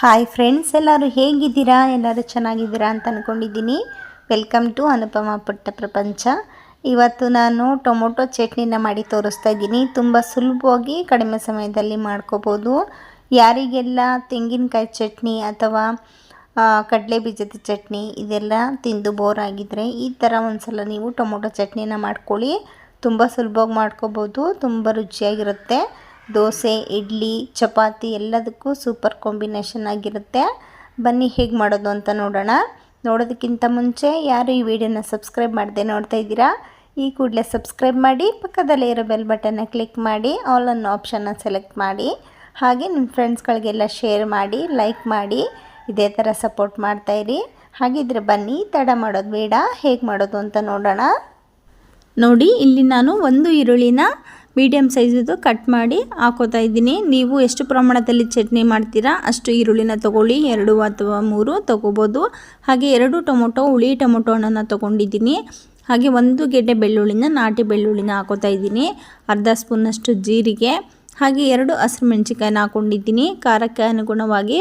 Hi friends ಎಲ್ಲರೂ ಹೇಗಿದ್ದೀರಾ? ಎಲ್ಲರೂ ಚೆನ್ನಾಗಿದ್ದೀರಾ ಅಂತ ಅಂದ್ಕೊಂಡಿದ್ದೀನಿ ವೆಲ್ಕಮ್ ಟು ಅನುಪಮ ಪುಟ್ಟ ಪ್ರಪಂಚ ಇವತ್ತು ನಾನು ಟೊಮೊಟೊ ಚಟ್ನಿನ ಮಾಡಿ ತೋರಿಸ್ತಾ ಇದ್ದೀನಿ. ತುಂಬ ಸುಲಭವಾಗಿ ಕಡಿಮೆ ಸಮಯದಲ್ಲಿ ಮಾಡ್ಕೋಬೋದು. ಯಾರಿಗೆಲ್ಲ ತೆಂಗಿನಕಾಯಿ ಚಟ್ನಿ ಅಥವಾ ಕಡಲೆ ಬೀಜದ ಚಟ್ನಿ ಇದೆಲ್ಲ ತಿಂದು ಬೋರ್ ಆಗಿದ್ದರೆ ಈ ಥರ ಒಂದ್ಸಲ ನೀವು ಟೊಮೊಟೊ ಚಟ್ನಿನ ಮಾಡ್ಕೊಳ್ಳಿ. ತುಂಬ ಸುಲಭವಾಗಿ ಮಾಡ್ಕೋಬೋದು. ತುಂಬ ರುಚಿಯಾಗಿರುತ್ತೆ. ದೋಸೆ, ಇಡ್ಲಿ, ಚಪಾತಿ ಎಲ್ಲದಕ್ಕೂ ಸೂಪರ್ ಕಾಂಬಿನೇಷನ್ ಆಗಿರುತ್ತೆ. ಬನ್ನಿ ಹೇಗೆ ಮಾಡೋದು ಅಂತ ನೋಡೋಣ. ನೋಡೋದಕ್ಕಿಂತ ಮುಂಚೆ ಯಾರು ಈ ವಿಡಿಯೋನ ಸಬ್ಸ್ಕ್ರೈಬ್ ಮಾಡದೆ ನೋಡ್ತಾ ಇದ್ದೀರಾ, ಈ ಕೂಡಲೇ ಸಬ್ಸ್ಕ್ರೈಬ್ ಮಾಡಿ, ಪಕ್ಕದಲ್ಲೇ ಇರೋ ಬೆಲ್ ಬಟನ್ನ ಕ್ಲಿಕ್ ಮಾಡಿ ಆಲ್ ಅನ್ನೋ ಆಪ್ಷನ್ನ ಸೆಲೆಕ್ಟ್ ಮಾಡಿ, ಹಾಗೆ ನಿಮ್ಮ ಫ್ರೆಂಡ್ಸ್ಗಳಿಗೆಲ್ಲ ಶೇರ್ ಮಾಡಿ ಲೈಕ್ ಮಾಡಿ, ಇದೇ ಥರ ಸಪೋರ್ಟ್ ಮಾಡ್ತಾಯಿರಿ ಹಾಗಿದ್ರೆ ಬನ್ನಿ, ತಡ ಮಾಡೋದು ಬೇಡ, ಹೇಗೆ ಮಾಡೋದು ಅಂತ ನೋಡೋಣ. ನೋಡಿ, ಇಲ್ಲಿ ನಾನು ಒಂದು ಈರುಳ್ಳಿನ ಮೀಡಿಯಮ್ ಸೈಜದು ಕಟ್ ಮಾಡಿ ಹಾಕೋತಾ ಇದ್ದೀನಿ. ನೀವು ಎಷ್ಟು ಪ್ರಮಾಣದಲ್ಲಿ ಚಟ್ನಿ ಮಾಡ್ತೀರಾ ಅಷ್ಟು ಈರುಳ್ಳಿನ ತೊಗೊಳ್ಳಿ, ಎರಡು ಅಥವಾ ಮೂರು ತೊಗೋಬೋದು. ಹಾಗೆ ಎರಡು ಟೊಮೊಟೊ, ಹುಳಿ ಟೊಮೊಟೊ ಹಣ್ಣನ್ನು ತೊಗೊಂಡಿದ್ದೀನಿ. ಹಾಗೆ ಒಂದು ಗೆಡ್ಡೆ ಬೆಳ್ಳುಳ್ಳಿನ, ನಾಟಿ ಬೆಳ್ಳುಳ್ಳಿನ ಹಾಕೋತಾ ಇದ್ದೀನಿ. ಅರ್ಧ ಸ್ಪೂನಷ್ಟು ಜೀರಿಗೆ. ಹಾಗೆ ಎರಡು ಹಸಿರು ಮೆಣಸಿನ್ಕಾಯಿನ ಹಾಕೊಂಡಿದ್ದೀನಿ. ಖಾರಕ್ಕೆ ಅನುಗುಣವಾಗಿ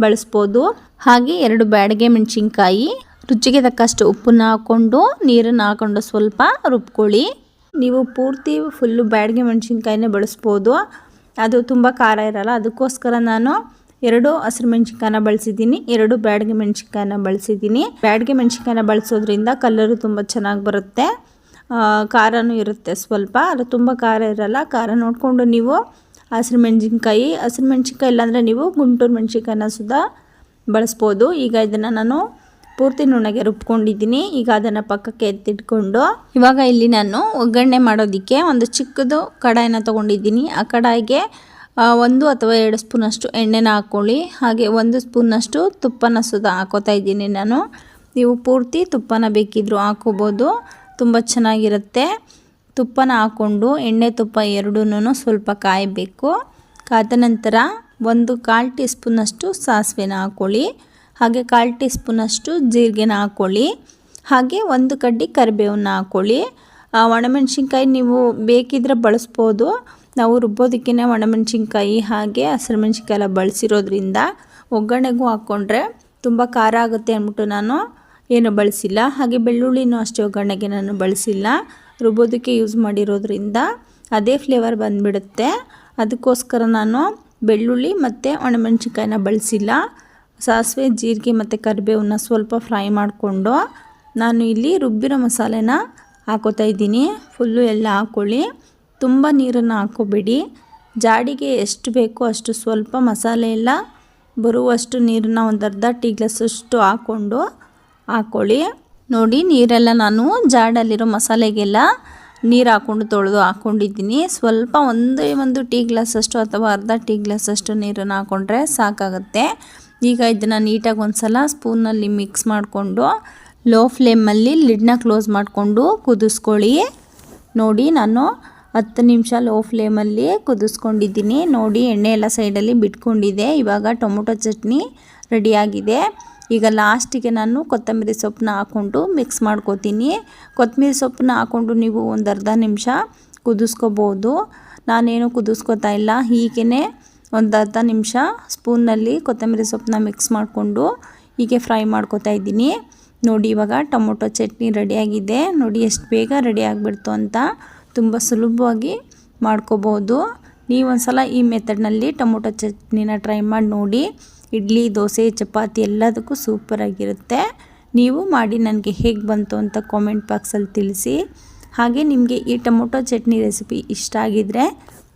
ಬಳಸ್ಬೋದು. ಹಾಗೆ ಎರಡು ಬ್ಯಾಡಿಗೆ ಮೆಣಸಿನ್ಕಾಯಿ. ರುಚಿಗೆ ತಕ್ಕಷ್ಟು ಉಪ್ಪನ್ನ ಹಾಕ್ಕೊಂಡು, ನೀರನ್ನು ಹಾಕ್ಕೊಂಡು ಸ್ವಲ್ಪ ರುಬ್ಕೊಳ್ಳಿ. ನೀವು ಪೂರ್ತಿ ಫುಲ್ಲು ಬ್ಯಾಡ್ಗೆ ಮೆಣಸಿನ್ಕಾಯಿನೇ ಬಳಸ್ಬೋದು. ಅದು ತುಂಬ ಖಾರ ಇರಲ್ಲ. ಅದಕ್ಕೋಸ್ಕರ ನಾನು ಎರಡು ಹಸಿರು ಮೆಣಸಿನ್ಕಾಯನ್ನ ಬಳಸಿದ್ದೀನಿ. ಎರಡು ಬ್ಯಾಡ್ಗೆ ಮೆಣಸಿನ್ಕಾಯನ್ನ ಬಳಸಿದ್ದೀನಿ. ಬ್ಯಾಡ್ಗೆ ಮೆಣಸಿನ್ಕಾಯನ್ನ ಬಳಸೋದ್ರಿಂದ ಕಲ್ಲರು ತುಂಬ ಚೆನ್ನಾಗಿ ಬರುತ್ತೆ. ಖಾರನೂ ಇರುತ್ತೆ ಸ್ವಲ್ಪ. ಅದು ತುಂಬ ಖಾರ ಇರಲ್ಲ. ಖಾರ ನೋಡಿಕೊಂಡು ನೀವು ಹಸಿರು ಮೆಣಸಿನ್ಕಾಯಿ ಹಸಿರು ಮೆಣಸಿನ್ಕಾಯಿ ಇಲ್ಲಾಂದರೆ ನೀವು ಗುಂಟೂರು ಮೆಣಸಿನ್ಕಾಯಿನ ಸುಧಾ ಬಳಸ್ಬೋದು. ಈಗ ಇದನ್ನು ನಾನು ಪೂರ್ತಿ ನುಣಗೆ ರುಬ್ಕೊಂಡಿದ್ದೀನಿ. ಈಗ ಅದನ್ನು ಪಕ್ಕಕ್ಕೆ ಎತ್ತಿಟ್ಕೊಂಡು, ಇವಾಗ ಇಲ್ಲಿ ನಾನು ಒಗ್ಗರಣೆ ಮಾಡೋದಕ್ಕೆ ಒಂದು ಚಿಕ್ಕದು ಕಡಾಯನ್ನು ತೊಗೊಂಡಿದ್ದೀನಿ. ಆ ಕಡಾಯಿಗೆ ಒಂದು ಅಥವಾ ಎರಡು ಸ್ಪೂನಷ್ಟು ಎಣ್ಣೆನ ಹಾಕ್ಕೊಳ್ಳಿ ಹಾಗೆ ಒಂದು ಸ್ಪೂನಷ್ಟು ತುಪ್ಪನ ಸುದ ಹಾಕೋತಾ ಇದ್ದೀನಿ ನಾನು. ನೀವು ಪೂರ್ತಿ ತುಪ್ಪನ ಬೇಕಿದ್ದರೂ ಹಾಕೋಬೋದು. ತುಂಬ ಚೆನ್ನಾಗಿರುತ್ತೆ. ತುಪ್ಪನ ಹಾಕ್ಕೊಂಡು ಎಣ್ಣೆ ತುಪ್ಪ ಎರಡೂ ಸ್ವಲ್ಪ ಕಾಯಬೇಕು. ಕಾದ ನಂತರ ಒಂದು ಕಾಲು ಟೀ ಸ್ಪೂನಷ್ಟು ಸಾಸಿವೆನ ಹಾಕ್ಕೊಳ್ಳಿ ಹಾಗೆ ಕಾಲು ಟೀ ಸ್ಪೂನಷ್ಟು ಜೀರಿಗೆನ ಹಾಕ್ಕೊಳ್ಳಿ ಹಾಗೆ ಒಂದು ಕಡ್ಡಿ ಕರಿಬೇವನ್ನ ಹಾಕ್ಕೊಳ್ಳಿ ಒಣಮೆಣ್ಸಿನ್ಕಾಯಿ ನೀವು ಬೇಕಿದ್ರೆ ಬಳಸ್ಬೋದು. ನಾವು ರುಬ್ಬೋದಕ್ಕೇ ಒಣಮೆಣ್ಸಿನ್ಕಾಯಿ ಹಾಗೆ ಹಸಿರು ಮೆಣ್ಸಿನ್ಕಾಯಿ ಎಲ್ಲ ಬಳಸಿರೋದ್ರಿಂದ ಒಗ್ಗರಣೆಗೂ ಹಾಕ್ಕೊಂಡ್ರೆ ತುಂಬ ಖಾರ ಆಗುತ್ತೆ ಅಂದ್ಬಿಟ್ಟು ನಾನು ಏನು ಬಳಸಿಲ್ಲ. ಹಾಗೆ ಬೆಳ್ಳುಳ್ಳಿನೂ ಅಷ್ಟೇ ಒಗ್ಗರಣೆಗೆ ನಾನು ಬಳಸಿಲ್ಲ. ರುಬ್ಬೋದಕ್ಕೆ ಯೂಸ್ ಮಾಡಿರೋದ್ರಿಂದ ಅದೇ ಫ್ಲೇವರ್ ಬಂದುಬಿಡುತ್ತೆ. ಅದಕ್ಕೋಸ್ಕರ ನಾನು ಬೆಳ್ಳುಳ್ಳಿ ಮತ್ತು ಒಣಮೆಣ್ಸಿನ್ಕಾಯಿನ ಬಳಸಿಲ್ಲ. ಸಾಸಿವೆ, ಜೀರಿಗೆ ಮತ್ತು ಕರಿಬೇವನ್ನ ಸ್ವಲ್ಪ ಫ್ರೈ ಮಾಡಿಕೊಂಡು ನಾನು ಇಲ್ಲಿ ರುಬ್ಬಿರೋ ಮಸಾಲೆನ ಹಾಕೋತಾ ಇದ್ದೀನಿ. ಫುಲ್ಲು ಎಲ್ಲ ಹಾಕ್ಕೊಳ್ಳಿ ತುಂಬ ನೀರನ್ನು ಹಾಕೋಬೇಡಿ. ಜಾಡಿಗೆ ಎಷ್ಟು ಬೇಕೋ ಅಷ್ಟು ಸ್ವಲ್ಪ ಮಸಾಲೆ ಎಲ್ಲ ಬರುವಷ್ಟು ನೀರನ್ನ ಒಂದು ಅರ್ಧ ಟೀ ಗ್ಲಾಸಷ್ಟು ಹಾಕ್ಕೊಂಡು ಹಾಕ್ಕೊಳ್ಳಿ ನೋಡಿ, ನೀರೆಲ್ಲ ನಾನು ಜಾಡಲ್ಲಿರೋ ಮಸಾಲೆಗೆಲ್ಲ ನೀರು ಹಾಕ್ಕೊಂಡು ತೊಳೆದು ಹಾಕ್ಕೊಂಡಿದ್ದೀನಿ ಸ್ವಲ್ಪ ಒಂದೇ ಒಂದು ಟೀ ಗ್ಲಾಸಷ್ಟು ಅಥವಾ ಅರ್ಧ ಟೀ ಗ್ಲಾಸಷ್ಟು ನೀರನ್ನು ಹಾಕ್ಕೊಂಡ್ರೆ ಸಾಕಾಗುತ್ತೆ. ಈಗ ಇದನ್ನು ನೀಟಾಗಿ ಒಂದು ಸಲ ಸ್ಪೂನಲ್ಲಿ ಮಿಕ್ಸ್ ಮಾಡಿಕೊಂಡು ಲೋ ಫ್ಲೇಮಲ್ಲಿ ಲಿಡ್ನ ಕ್ಲೋಸ್ ಮಾಡಿಕೊಂಡು ಕುದಿಸ್ಕೊಳ್ಳಿ. ನೋಡಿ ನಾನು ಹತ್ತು ನಿಮಿಷ ಲೋ ಫ್ಲೇಮಲ್ಲಿ ಕುದಿಸ್ಕೊಂಡಿದ್ದೀನಿ. ನೋಡಿ ಎಣ್ಣೆ ಎಲ್ಲ ಸೈಡಲ್ಲಿ ಬಿಟ್ಕೊಂಡಿದೆ. ಇವಾಗ ಟೊಮೊಟೊ ಚಟ್ನಿ ರೆಡಿಯಾಗಿದೆ. ಈಗ ಲಾಸ್ಟಿಗೆ ನಾನು ಕೊತ್ತಂಬರಿ ಸೊಪ್ಪನ್ನ ಹಾಕ್ಕೊಂಡು ಮಿಕ್ಸ್ ಮಾಡ್ಕೋತೀನಿ. ಕೊತ್ತಂಬರಿ ಸೊಪ್ಪನ್ನ ಹಾಕ್ಕೊಂಡು ನೀವು ಒಂದು ಅರ್ಧ ನಿಮಿಷ ಕುದಿಸ್ಕೋಬೋದು. ನಾನೇನು ಕುದಿಸ್ಕೋತಾ ಇಲ್ಲ. ಹೀಗೇ ಒಂದು ಅರ್ಧ ನಿಮಿಷ ಸ್ಪೂನ್ನಲ್ಲಿ ಕೊತ್ತಂಬರಿ ಸೊಪ್ಪನ್ನ ಮಿಕ್ಸ್ ಮಾಡಿಕೊಂಡು ಹೀಗೆ ಫ್ರೈ ಮಾಡ್ಕೊತಾ ಇದ್ದೀನಿ. ನೋಡಿ, ಇವಾಗ ಟೊಮೊಟೊ ಚಟ್ನಿ ರೆಡಿಯಾಗಿದೆ. ನೋಡಿ, ಎಷ್ಟು ಬೇಗ ರೆಡಿ ಆಗಿಬಿಡ್ತು ಅಂತ ತುಂಬ ಸುಲಭವಾಗಿ ಮಾಡ್ಕೋಬೋದು. ನೀವೊಂದು ಸಲ ಈ ಮೆಥಡ್ನಲ್ಲಿ ಟೊಮೊಟೊ ಚಟ್ನಿನ ಟ್ರೈ ಮಾಡಿ ನೋಡಿ. ಇಡ್ಲಿ, ದೋಸೆ, ಚಪಾತಿ ಎಲ್ಲದಕ್ಕೂ ಸೂಪರಾಗಿರುತ್ತೆ ನೀವು ಮಾಡಿ ನನಗೆ ಹೇಗೆ ಬಂತು ಅಂತ ಕಾಮೆಂಟ್ ಬಾಕ್ಸಲ್ಲಿ ತಿಳಿಸಿ. ಹಾಗೆ ನಿಮಗೆ ಈ ಟೊಮೊಟೊ ಚಟ್ನಿ ರೆಸಿಪಿ ಇಷ್ಟ ಆಗಿದರೆ